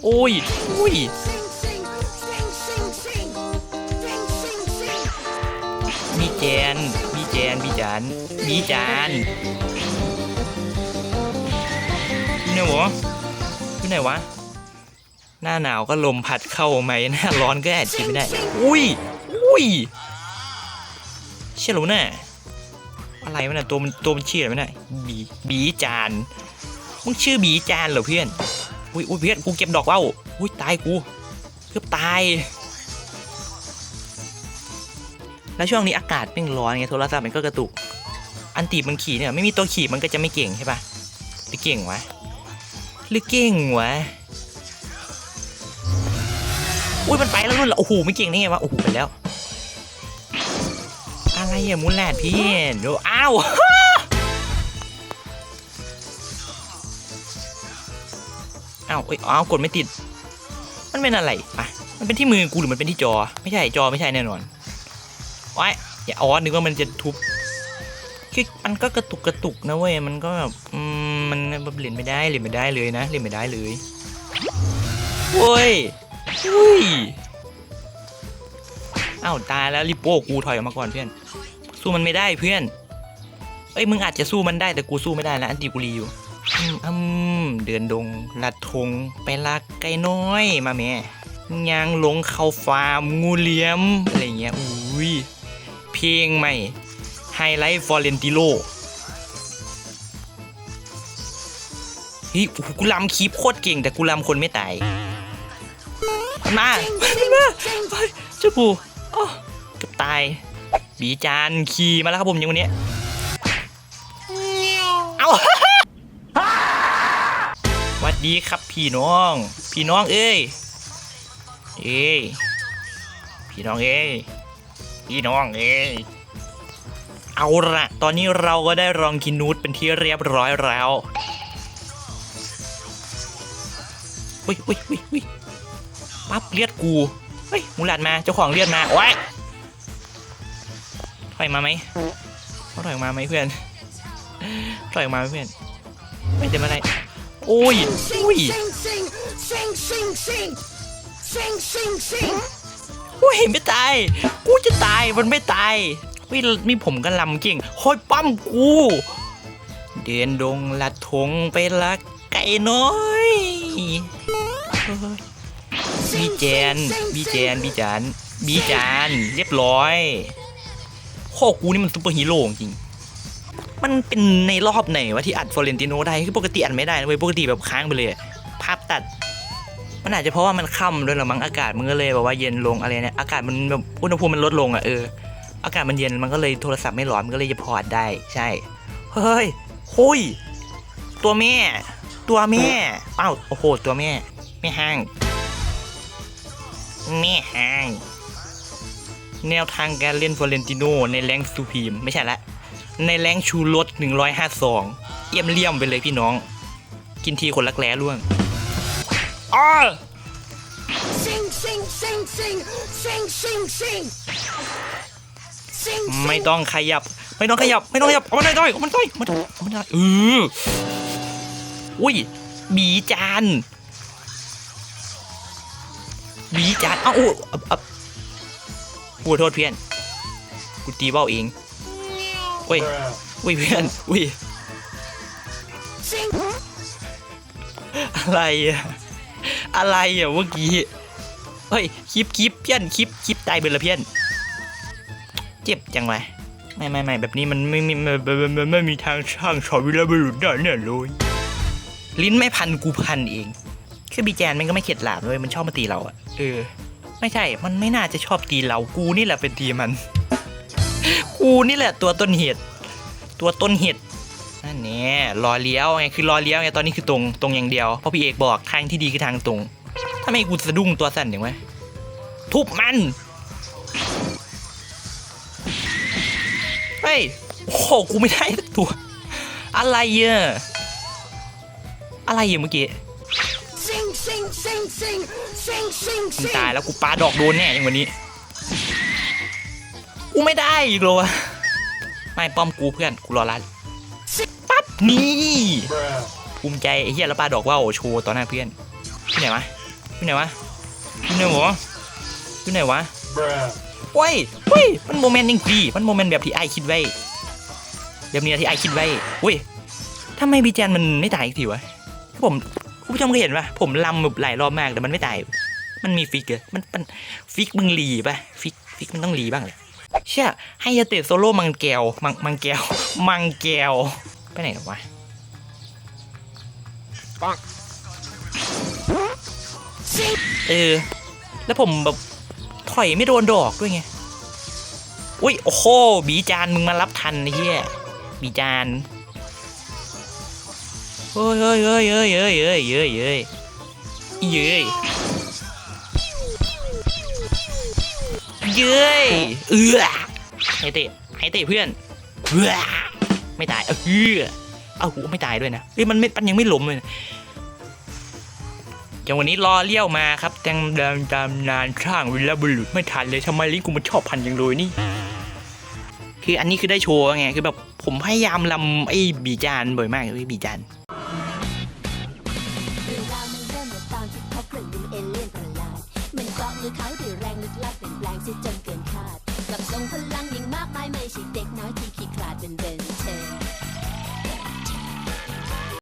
โอ้ยโอ้ยมีแจนมีแจนมีจานมีจานอยู่ไหนวะอยู่ไหนวะ หน้าหนาวก็ลมพัดเข้าไหมหน้าร้อนก็แอดกินไม่ได้ อุ้ยอุ้ยเชี่ยรู้น่ะอะไรวะน่ะตัวมันตัวมันชื่ออะไรวะน่ะบีบีจานมึงชื่อบีจานเหรอเพื่อน อุ้ยอุ้ยเพื่อนกูเก็บดอกว่าวอุ้ยตายกูเกือบตาย แล้วช่วงนี้อากาศแม่งร้อนไงโทรศัพท์มันก็กระตุก อันตีมันขี่เนี่ยไม่มีตัวขี่มันก็จะไม่เก่งใช่ปะหรือเก่งวะหรือเก่งวะอุ้ยมันไปแล้วนู่นเหรอโอ้โหไม่เก่งได้ไงวะโอ้โหไปแล้ว อะไรอะมูลแลดพี่ดูอ้าว อ้าวเอ้ยอ้าวกดไม่ติด มันเป็นอะไรอะมันเป็นที่มือกูหรือมันเป็นที่จอ ไม่ใช่จอไม่ใช่แน่นอนไว้อย่าอ๋อนึกว่ามันจะทุบคือมันก็กระตุกกระตุกนะเว้ยมันก็แบบมันแบบเล่นไม่ได้เล่นไม่ได้เลยนะเล่นไม่ได้เลยเว้ยอุ้ยอ้าวตายแล้วริปโป้กูถอยออกมาก่อนเพื่อน สู้มันไม่ได้เพื่อนเอ้ยมึงอาจจะสู้มันได้แต่กูสู้ไม่ได้นะอันตีกูรีอยู่ อืมเดินดงลัดทงไปลักไก่น้อยมาแม่ยางลงเข้าฟาร์มงูเหลี้ยม อะไรเงี้ยอุ้ยเพลงใหม่ไฮไลท์ฟอร์เรนติโลเฮ้ยโอ้โหกูลำคีบโคตรเก่งแต่กูลำคนไม่ตายมามันมาไปเจ้าปู่อ้อเกือบตาย บีจานขี่มาแล้วครับผมยังวันนี้ ดีครับพี่น้อง พี่น้องเอ้ยเอ้ยพี่น้องเอ้ยพี่น้องเอ้ยเอาละตอนนี้เราก็ได้ลองกินนูดเป็นที่เรียบร้อยแล้วอุ้ยอุ้ยอุ้ยอุ้ยปั๊บเลียดกูเฮ้ยมูหลัดมาเจ้าของเลียดมาโอ้ยถอยมาไหมเขาถอยมาไหมเพื่อนถอยมาไหมเพื่อนไม่เต็มอะไร โอ้ยอุ้ยกูเห็นไม่ตาย กูจะตายมันไม่ตายวิมีผมกันลำเก่งคอยปั้มกู เดินดงลัดทงไปลักไก่น้อยเฮ้ยบีแจนบีแจนบีจานบีจานเรียบร้อยข้อกูนี่มันซุปเปอร์ฮีโร่จริง มันเป็นในรอบไหนวะที่อัดฟลอเรนติโนได้คือปกติอัดไม่ได้นะเว้ยปกติแบบค้างไปเลย ภาพตัด มันอาจจะเพราะว่ามันค่ำด้วยหรอมั้งอากาศมันก็เลยแบบว่าเย็นลงอะไรเนี่ยอากาศมันแบบอุณหภูมิมันลดลงอะเอออากาศมันเย็นมันก็เลยโทรศัพท์ไม่ร้อนมันก็เลยจะพอดได้ใช่ เฮ้ยหุยตัวแม่ ตัวแม่เอ้าโอ้โหตัวแม่แม่ห้างแม่ห้าง แนวทางการเล่นฟลอเรนติโนในแรงซูพีมไม่ใช่ละ ในแรงชูรส152เยี่ยมเลี่ยมไปเลยพี่น้อง กินทีคนลักแร้ล่วงอ้อ Sing, sing, sing, sing, sing, sing, sing. Sing, ไม่ต้องขยับ ไม่ต้องขยับ ไม่ต้องขยับเอามันได้เอามันได้เอามันได้เอามันได้เอออุ้ยบีจานบีจานเอ้าโอ้อับอับกูขอโทษเพื่อนกูตีเบ้าเอง เว้ยเว้ยเพื่อนเว้ยอะไรอะอะไรอะเมื่อกี้เฮ้ยคลิปคลิปเพื่อนคลิปคลิปตายไปละเพื่อนเจ็บจังวะไม่ไม่ไม่แบบนี้มันไม่มีไม่ไม่ไม่ไม่มีทางช่างชอวิลาบุรุษได้แน่เลยลิ้นไม่พันกูพันเองคือบีแจนมันก็ไม่เข็ดหลาบเลยมันชอบมาตีเราอะเออ ไม่ใช่มันไม่น่าจะชอบตีเรากูนี่แหละเป็นทีมัน กูนี่แหละตัวต้นเหตุ ตัวต้นเหตุนั่นแน่รอเลี้ยวไงคือรอเลี้ยวไงตอนนี้คือตรงตรงอย่างเดียวเพราะพี่เอกบอกทางที่ดีคือทางตรงถ้าไม่กูสะดุ้งตัวสั่นอย่างไงทุบมันเฮ้ยโอ้โหกูไม่ได้สักตัว อะไรอะอะไรอะเมื่อกี้ Sing, sing, sing, sing, sing, sing, มึง sing. ตายแล้วกูปาดอกโดนแน่อย่างวันนี้ กูไม่ได้อีกเลยวะไม่ป้อมกูเพื่อนกูรอรัดปั๊บนี่ภูมิใจไอ้เหี้ยแล้วปาดอกว่าวโชว์ต่อหน้าเพื่อนที่ไหนวะอยู่ไหนวะอยู่ไหนวะอยู่ไหนวะโอ้ยเฮ้ยมันโมเมนต์จริงๆมันโมเมนต์แบบที่ไอคิดไว้แบบนี้ที่ไอคิดไว้เฮ้ยทำไมบีแจนมันไม่ตายอีกทีวะผมคุณผู้ชมเคยเห็นปะผมลำแบบหลายรอบมากแต่มันไม่ตาย มันมีฟิกเหรอมันมันฟิกมึงรีปะฟิกฟิกมันต้องรีบ้างเลย เชื่อให้ยาเตะโซโล่มังแกวมังมังแกวมังแกวไปไหนหรอวะ Sing เออ แล้วผมแบบถอยไม่โดนดอกด้วยไง อุ้ย โอ้โห บีจานมึงมารับทันไอ้เหี้ยบีจานเฮ้ยเฮ้ยเฮ้ยเฮ้ยเฮ้ยเฮ้ยเฮ้ยเฮ้ย เย้ยเย้ยเอือให้เตะให้เตะเพื่อนเอือไม่ตายเออเอือเอาหูไม่ตายด้วยนะเฮ้ยมันไม่มันยังไม่ล้มเลยนะอย่างวันนี้รอเลี้ยวมาครับแตงเดินตามนานช่างวิลาบุรุษไม่ทันเลยทำไมลิ้นกูมันชอบพันอย่างเลยนี่ คืออันนี้คือได้โชว์ไงคือแบบผมพยายามลำไอ้บีจานบ่อยมากเลยบีจานเรื่องราว คือเขาด้วยแรงลึกลับเปลี่ยนแปลงสิจนเกินคาด กับทรงพลังยิ่งมากมายไม่ใช่เด็กน้อยที่ขี้คลาดเป็นเดิน